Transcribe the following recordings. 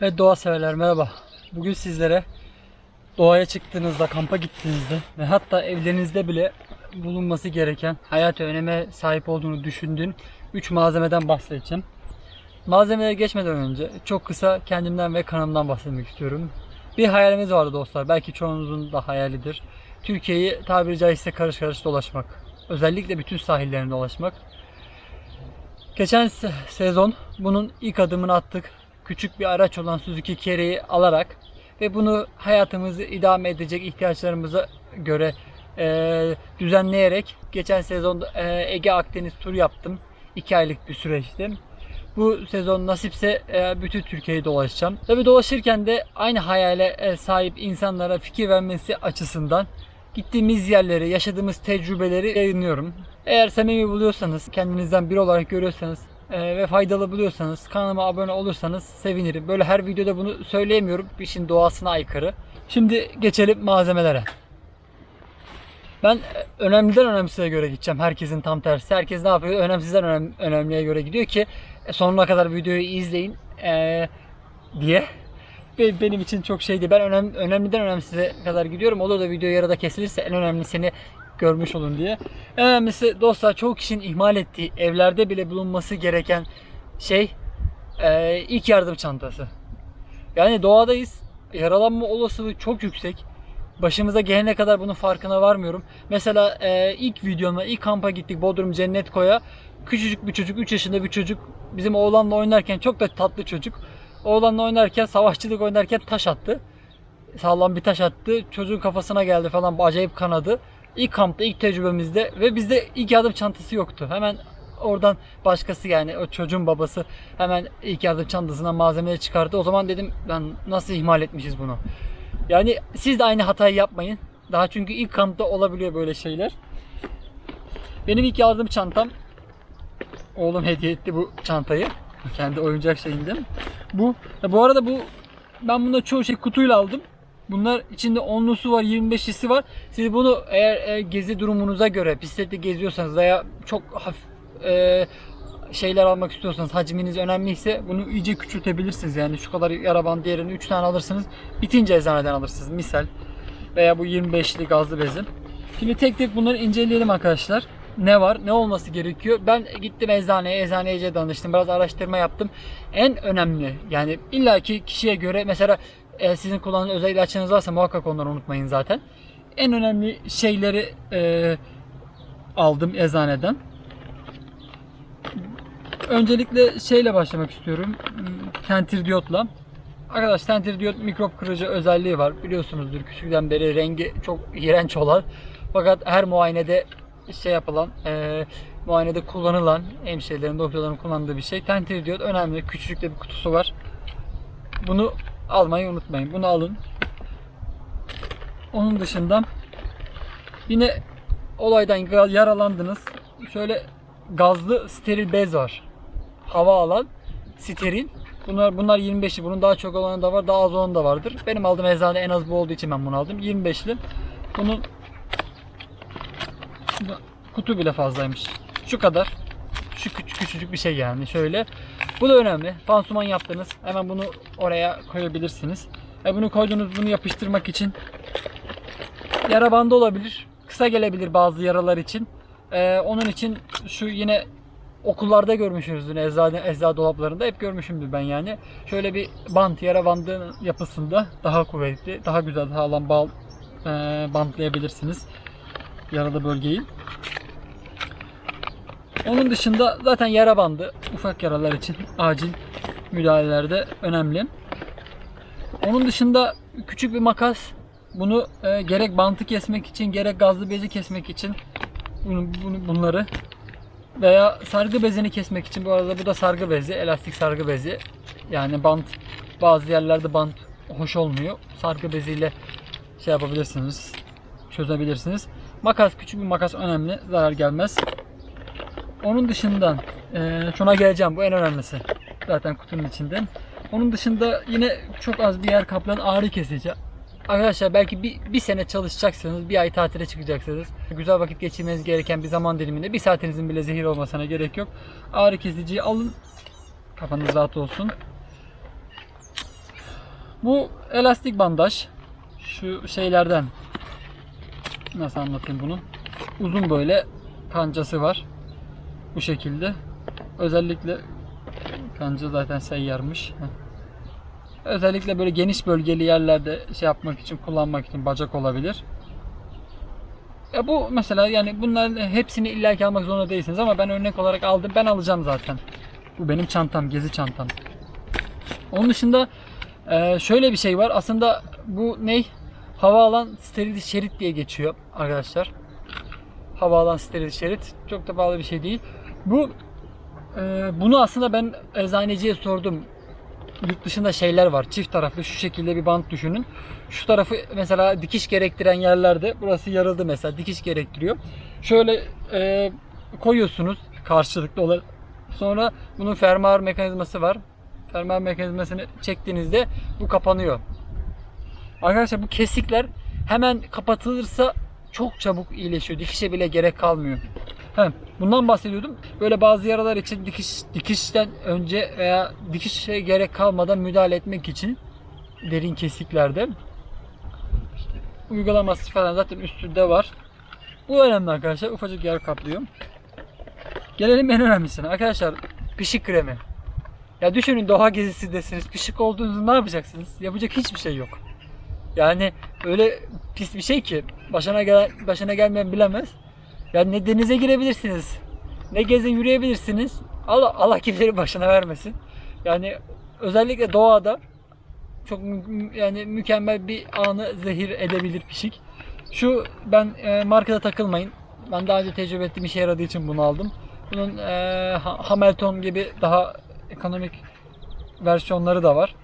Evet doğa severler merhaba. Bugün sizlere doğaya çıktığınızda, kampa gittiğinizde ve hatta evlerinizde bile bulunması gereken, hayat öneme sahip olduğunu düşündüğün 3 malzemeden bahsedeceğim. Malzemelere geçmeden önce çok kısa kendimden ve kanalımdan bahsetmek istiyorum. Bir hayalimiz vardı dostlar. Belki çoğunuzun da hayalidir. Türkiye'yi tabiri caizse karış karış dolaşmak. Özellikle bütün sahillerini dolaşmak. Geçen se- sezon bunun ilk adımını attık. Küçük bir araç olan Suzuki Carry'i alarak ve bunu hayatımızı idame edecek ihtiyaçlarımıza göre eee, düzenleyerek geçen sezon eee, Ege Akdeniz turu yaptım. 2 aylık bir süreçti. Bu sezon nasipse eee, bütün Türkiye'yi dolaşacağım. Tabi dolaşırken de aynı hayale eee, sahip insanlara fikir vermesi açısından gittiğimiz yerleri, yaşadığımız tecrübeleri yayınlıyorum. Eğer samimi buluyorsanız, kendinizden biri olarak görüyorsanız e, ve faydalı buluyorsanız kanalıma abone olursanız sevinirim. Böyle her videoda bunu söyleyemiyorum. İşin doğasına aykırı. Şimdi geçelim malzemelere. Ben e, önemliden önemsize göre gideceğim. Herkesin tam tersi. Herkes ne yapıyor? Önemsizden önem, önemliye göre gidiyor ki e, sonuna kadar videoyu izleyin e, diye. Be- Benim için çok şeydi. Ben önem, önemliden önemsize kadar gidiyorum. Olur da video yarıda kesilirse en önemlisini görmüş olun diye. En önemlisi dostlar çoğu kişinin ihmal ettiği evlerde bile bulunması gereken şey e, ilk yardım çantası. Yani doğadayız. Yaralanma olasılığı çok yüksek. Başımıza gelene kadar bunun farkına varmıyorum. Mesela e, ilk videomda ilk kampa gittik Bodrum Cennet Koy'a. Küçücük bir çocuk, 3 yaşında bir çocuk bizim oğlanla oynarken çok da tatlı çocuk. Oğlanla oynarken savaşçılık oynarken taş attı. Sağlam bir taş attı. Çocuğun kafasına geldi falan acayip kanadı. İlk kampta ilk tecrübemizde ve bizde ilk yardım çantası yoktu. Hemen oradan başkası yani o çocuğun babası hemen ilk yardım çantasından malzemeleri çıkardı. O zaman dedim ben nasıl ihmal etmişiz bunu. Yani siz de aynı hatayı yapmayın. Daha çünkü ilk kampta olabiliyor böyle şeyler. Benim ilk yardım çantam oğlum hediye etti bu çantayı. Kendi oyuncak şeyinde. Bu bu arada bu ben bunda çoğu şey kutuyla aldım. Bunlar içinde 10'lusu var, 25'lisi var. Siz bunu eğer e, gezi durumunuza göre bisiklette geziyorsanız veya çok hafif e, şeyler almak istiyorsanız, hacminiz önemliyse bunu iyice küçültebilirsiniz. Yani şu kadar yara bandı yerine 3 tane alırsınız. Bitince eczaneden alırsınız misal. Veya bu 25'li gazlı bezin. Şimdi tek tek bunları inceleyelim arkadaşlar. Ne var, ne olması gerekiyor? Ben gittim eczaneye, eczaneyece danıştım. Biraz araştırma yaptım. En önemli yani illaki kişiye göre mesela e, sizin kullandığınız özel ilaçlarınız varsa muhakkak onları unutmayın zaten. En önemli şeyleri e, aldım eczaneden. Öncelikle şeyle başlamak istiyorum. Tentridiotla. Arkadaş tentridiot mikrop kırıcı özelliği var. Biliyorsunuzdur küçükten beri rengi çok iğrenç olan. Fakat her muayenede şey yapılan, e, muayenede kullanılan hemşirelerin, doktorların kullandığı bir şey. Tentridiot önemli. Küçücük de bir kutusu var. Bunu almayı unutmayın. Bunu alın. Onun dışında yine olaydan yaralandınız. Şöyle gazlı steril bez var. Hava alan steril. Bunlar bunlar 25'li. Bunun daha çok olanı da var, daha az olanı da vardır. Benim aldığım eczane en az bu olduğu için ben bunu aldım. 25'li. Bunun kutu bile fazlaymış. Şu kadar. Şu küçük küçücük bir şey yani. Şöyle. Bu da önemli. Pansuman yaptınız. Hemen bunu oraya koyabilirsiniz. E bunu koydunuz bunu yapıştırmak için yara bandı olabilir. Kısa gelebilir bazı yaralar için. E, onun için şu yine okullarda görmüşsünüzdür eczane, eczacı dolaplarında hep görmüşümdür ben yani. Şöyle bir bant yara bandı yapısında daha kuvvetli, daha güzel sağlam bal e, bantlayabilirsiniz yaralı bölgeyi. Onun dışında zaten yara bandı ufak yaralar için acil müdahalelerde önemli. Onun dışında küçük bir makas bunu e, gerek bantı kesmek için gerek gazlı bezi kesmek için bunu, bunu- bunları veya sargı bezini kesmek için bu arada bu da sargı bezi, elastik sargı bezi. Yani bant bazı yerlerde bant hoş olmuyor. Sargı beziyle şey yapabilirsiniz, çözebilirsiniz. Makas küçük bir makas önemli, zarar gelmez. Onun dışında eee, şuna geleceğim. Bu en önemlisi. Zaten kutunun içinde. Onun dışında yine çok az bir yer kaplayan ağrı kesici. Arkadaşlar belki bir, bir sene çalışacaksınız, bir ay tatile çıkacaksınız. Güzel vakit geçirmeniz gereken bir zaman diliminde bir saatinizin bile zehir olmasına gerek yok. Ağrı kesiciyi alın. Kafanız rahat olsun. Bu elastik bandaj. Şu şeylerden nasıl anlatayım bunu? Uzun böyle kancası var. Bu şekilde. Özellikle kanca zaten seyyarmış. Özellikle böyle geniş bölgeli yerlerde şey yapmak için, kullanmak için bacak olabilir. Ya bu mesela yani bunların hepsini illaki almak zorunda değilsiniz ama ben örnek olarak aldım. Ben alacağım zaten. Bu benim çantam, gezi çantam. Onun dışında e, şöyle bir şey var. Aslında bu ne? Havaalan steril şerit diye geçiyor arkadaşlar. Havaalan steril şerit. Çok da pahalı bir şey değil. Bu e, bunu aslında ben eczaneciye sordum. Yurt dışında şeyler var. Çift taraflı şu şekilde bir bant düşünün. Şu tarafı mesela dikiş gerektiren yerlerde burası yarıldı mesela dikiş gerektiriyor. Şöyle e, koyuyorsunuz karşılıklı olarak. Sonra bunun fermuar mekanizması var. Fermuar mekanizmasını çektiğinizde bu kapanıyor. Arkadaşlar bu kesikler hemen kapatılırsa çok çabuk iyileşiyor. Dikişe bile gerek kalmıyor. He, bundan bahsediyordum. Böyle bazı yaralar için dikiş dikişten önce veya dikişe gerek kalmadan müdahale etmek için derin kesiklerde uygulaması falan zaten üstünde var. Bu önemli arkadaşlar. Ufacık yer kaplıyor. Gelelim en önemlisine. Arkadaşlar pişik kremi. Ya düşünün doğa gezisindesiniz. Pişik olduğunuzda ne yapacaksınız? Yapacak hiçbir şey yok. Yani öyle pis bir şey ki başına gel başına gelmeyen bilemez. Yani ne denize girebilirsiniz. Ne geze yürüyebilirsiniz. Allah Allah kimsenin başına vermesin. Yani özellikle doğada çok yani mükemmel bir anı zehir edebilir pişik. Şu ben e, markada takılmayın. Ben daha önce tecrübe ettiğim işe yaradığı için bunu aldım. Bunun e, Ha- Hamilton gibi daha ekonomik versiyonları da var.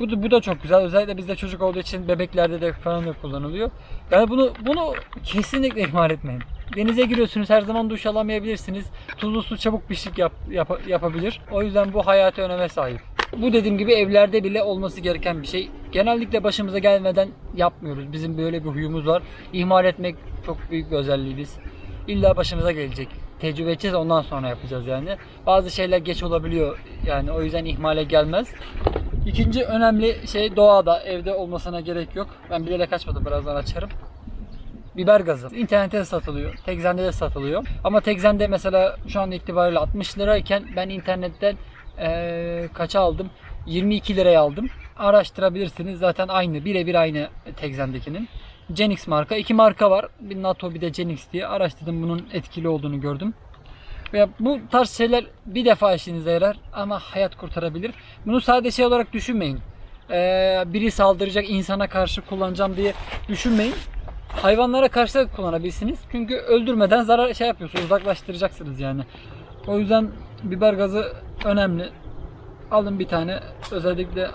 Bu da, bu da çok güzel. Özellikle bizde çocuk olduğu için bebeklerde de falan da kullanılıyor. Yani bunu bunu kesinlikle ihmal etmeyin. Denize giriyorsunuz her zaman duş alamayabilirsiniz. Tuzlu su çabuk pişik yap, yap- yapabilir. O yüzden bu hayati öneme sahip. Bu dediğim gibi evlerde bile olması gereken bir şey. Genellikle başımıza gelmeden yapmıyoruz. Bizim böyle bir huyumuz var. İhmal etmek çok büyük bir özelliğimiz. İlla başımıza gelecek. Tecrübe edeceğiz ondan sonra yapacağız yani. Bazı şeyler geç olabiliyor. Yani o yüzden ihmale gelmez. İkinci önemli şey doğada, evde olmasına gerek yok. Ben bilerek açmadım birazdan açarım. Biber gazı. İnternette de satılıyor. Tekzen'de de satılıyor. Ama Tekzen'de mesela şu an itibariyle 60 lirayken ben internetten eee kaça aldım? 22 liraya aldım. Araştırabilirsiniz. Zaten aynı. Birebir aynı Tekzen'dekinin. Genix marka. iki marka var. Bir NATO bir de Genix diye. Araştırdım bunun etkili olduğunu gördüm. Ve bu tarz şeyler bir defa işinize yarar ama hayat kurtarabilir. Bunu sadece şey olarak düşünmeyin. Ee, biri saldıracak insana karşı kullanacağım diye düşünmeyin. Hayvanlara karşı da kullanabilirsiniz. Çünkü öldürmeden zarar şey yapıyorsunuz, uzaklaştıracaksınız yani. O yüzden biber gazı önemli. Alın bir tane. Özellikle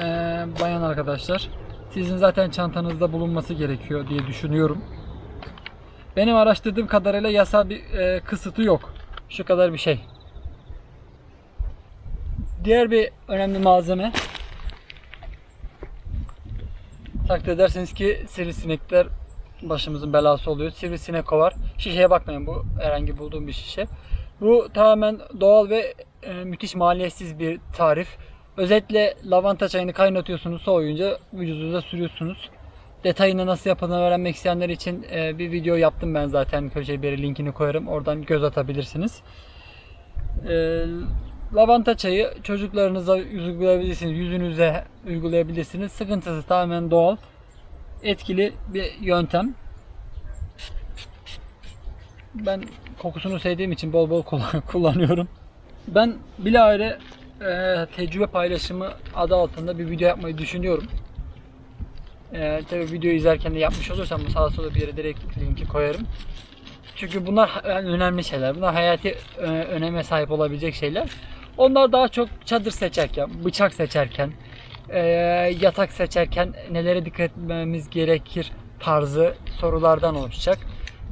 ee, bayan arkadaşlar. Sizin zaten çantanızda bulunması gerekiyor diye düşünüyorum. Benim araştırdığım kadarıyla yasal bir e, kısıtı yok. Şu kadar bir şey. Diğer bir önemli malzeme takdir edersiniz ki sivrisinekler başımızın belası oluyor. Sivrisinek kovar. Şişeye bakmayın bu herhangi bulduğum bir şişe. Bu tamamen doğal ve e, müthiş maliyetsiz bir tarif. Özetle lavanta çayını kaynatıyorsunuz soğuyunca vücudunuza sürüyorsunuz. Detayını nasıl yapıldığını öğrenmek isteyenler için e, bir video yaptım ben zaten köşeye bir linkini koyarım. Oradan göz atabilirsiniz. E, lavanta çayı çocuklarınıza uygulayabilirsiniz. Yüzünüze uygulayabilirsiniz. Sıkıntısı tamamen doğal. Etkili bir yöntem. Ben kokusunu sevdiğim için bol bol kullan- kullanıyorum. Ben bilahare e, tecrübe paylaşımı adı altında bir video yapmayı düşünüyorum. Ee, tabii videoyu izlerken de yapmış olursam sağa sola bir yere direkt linki koyarım. Çünkü bunlar önemli şeyler. Bunlar hayati e, öneme sahip olabilecek şeyler. Onlar daha çok çadır seçerken, bıçak seçerken, e, yatak seçerken nelere dikkat etmemiz gerekir tarzı sorulardan oluşacak.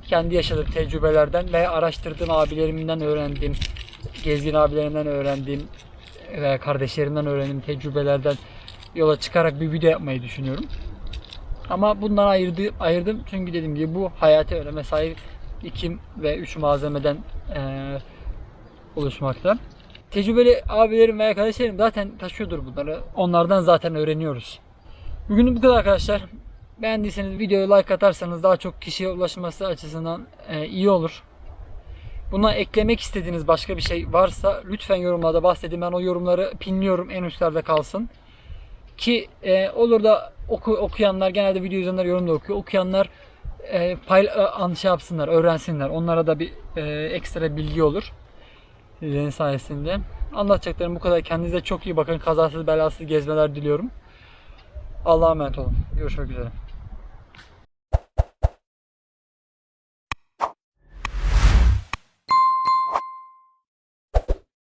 Kendi yaşadığım tecrübelerden ve araştırdığım abilerimden öğrendiğim, gezgin abilerimden öğrendiğim ve kardeşlerimden öğrendiğim tecrübelerden yola çıkarak bir video yapmayı düşünüyorum. Ama bundan ayırdı, ayırdım çünkü dediğim gibi bu hayati öneme sahip 2 ve 3 malzemeden eee, oluşmakta. Tecrübeli abilerim veya kardeşlerim zaten taşıyordur bunları. Onlardan zaten öğreniyoruz. Bugün bu kadar arkadaşlar. Beğendiyseniz videoya like atarsanız daha çok kişiye ulaşması açısından e, iyi olur. Buna eklemek istediğiniz başka bir şey varsa lütfen yorumlarda bahsedin. Ben o yorumları pinliyorum en üstlerde kalsın. Ki e, olur da oku, okuyanlar genelde video izleyenler yorumda okuyor. Okuyanlar e, pay, an şey yapsınlar, öğrensinler. Onlara da bir e, ekstra bilgi olur. Sizlerin sayesinde. Anlatacaklarım bu kadar. Kendinize çok iyi bakın. Kazasız belasız gezmeler diliyorum. Allah'a emanet olun. Görüşmek üzere.